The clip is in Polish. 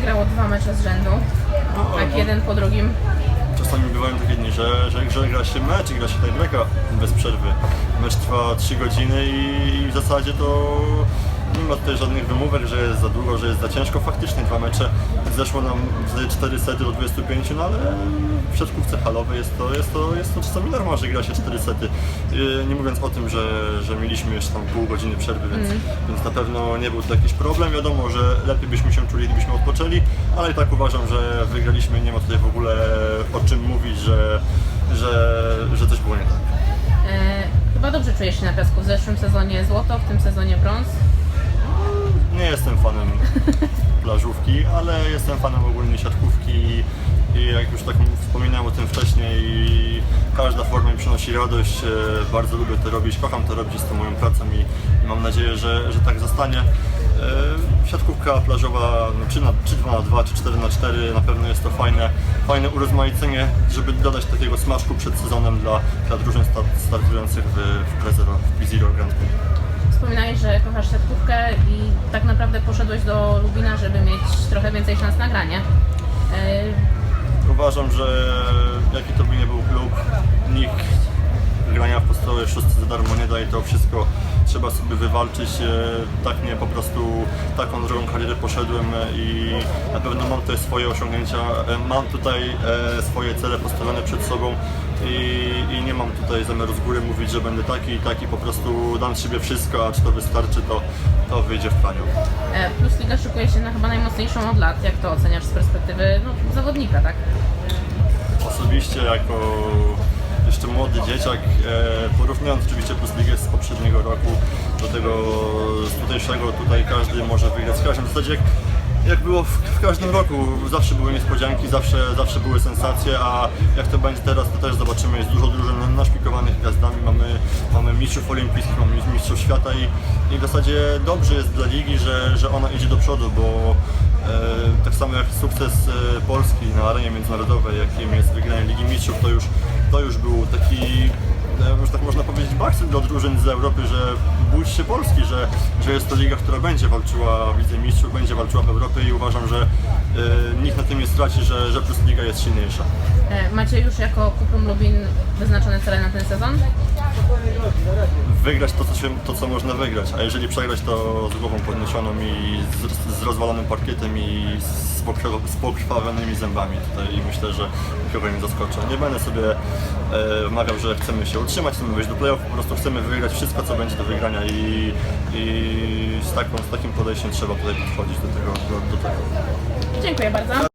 wygrało dwa mecze z rzędu. Tak, jeden po drugim. Czasami bywają takie dni, że, że, że gra się mecz i gra się tiebreaka bez przerwy. Mecz trwa 3 godziny i w zasadzie to nie ma tutaj żadnych wymówek, że jest za długo, że jest za ciężko. Faktycznie dwa mecze zeszło nam z 4 sety do 25, no ale w siatkówce halowej jest to, jest to, jest to czasami norma, że gra się 4 sety. Nie mówiąc o tym, że, że mieliśmy jeszcze tam pół godziny przerwy, więc, więc na pewno nie był to jakiś problem. Wiadomo, że lepiej byśmy się czuli, gdybyśmy odpoczęli, ale i tak uważam, że wygraliśmy i nie ma tutaj w ogóle o czym mówić, że, że, że coś było nie tak. E, chyba dobrze czujesz się na piasku. W zeszłym sezonie złoto, w tym sezonie brąz. Nie jestem fanem plażówki, ale jestem fanem ogólnie siatkówki i jak już tak wspominałem o tym wcześniej, każda forma mi przynosi radość, e, bardzo lubię to robić, kocham to robić, jest to moją pracą i, i mam nadzieję, że, że tak zostanie. E, Siatkówka plażowa, no, czy, na, czy 2 na 2 czy 4 na 4 na pewno jest to fajne, fajne urozmaicenie, żeby dodać takiego smaczku przed sezonem dla, dla drużyn start, startujących w, w Prezero, w Bizero Grand Prix. Wspominałeś, kochasz siatkówkę i tak naprawdę poszedłeś do Lubina, żeby mieć trochę więcej szans na granie. E, Uważam, że jaki to by nie był klub, nikt podstawowej szóstce za darmo nie daje to wszystko. Trzeba sobie wywalczyć. e, Tak nie po prostu taką drogą kariery poszedłem e, i na pewno mam tutaj swoje osiągnięcia. e, Mam tutaj swoje cele postawione przed sobą i, i nie mam tutaj zamiaru z góry mówić, że będę taki i taki. Po prostu dam z siebie wszystko, a czy to wystarczy, to, to wyjdzie w praniu. Plus Liga szykuje się na chyba najmocniejszą od lat. Jak to oceniasz z perspektywy no, zawodnika, tak? osobiście jako jeszcze młody dzieciak, e, porównując oczywiście Plus Ligę z poprzedniego roku do tego z tutejszego, tutaj każdy może wygrać z każdym. W zasadzie jak, jak było w, w każdym roku, zawsze były niespodzianki, zawsze, zawsze były sensacje, a jak to będzie teraz, to też zobaczymy. Jest dużo drużyn naszpikowanych gwiazdami, mamy, mamy mistrzów olimpijskich, mamy mistrzów świata i, i w zasadzie dobrze jest dla ligi, że, że ona idzie do przodu, bo tak samo jak sukces e, Polski na arenie międzynarodowej, jakim jest wygranie Ligi Mistrzów, to już, to już był taki, e, już tak można powiedzieć, bakcyl dla drużyn z Europy, że bój się Polski, że, że jest to liga, która będzie walczyła w Lidze Mistrzów, będzie walczyła w Europie i uważam, że e, nikt na tym nie straci, że, że Plus Liga jest silniejsza. E, Macie już jako Kuprum Lubin wyznaczone cele na ten sezon? Wygrać to co, się, to, co można wygrać, a jeżeli przegrać, to z głową podniesioną i z, z rozwalonym parkietem i z, pokrwa- z pokrwawionymi zębami tutaj i myślę, że nikogo nie zaskoczę. Nie będę sobie e, wmawiał, że chcemy się utrzymać, chcemy wejść do playoff, po prostu chcemy wygrać wszystko, co będzie do wygrania i, i z, taką, z takim podejściem trzeba tutaj podchodzić do tego. Do, do tego. Dziękuję bardzo.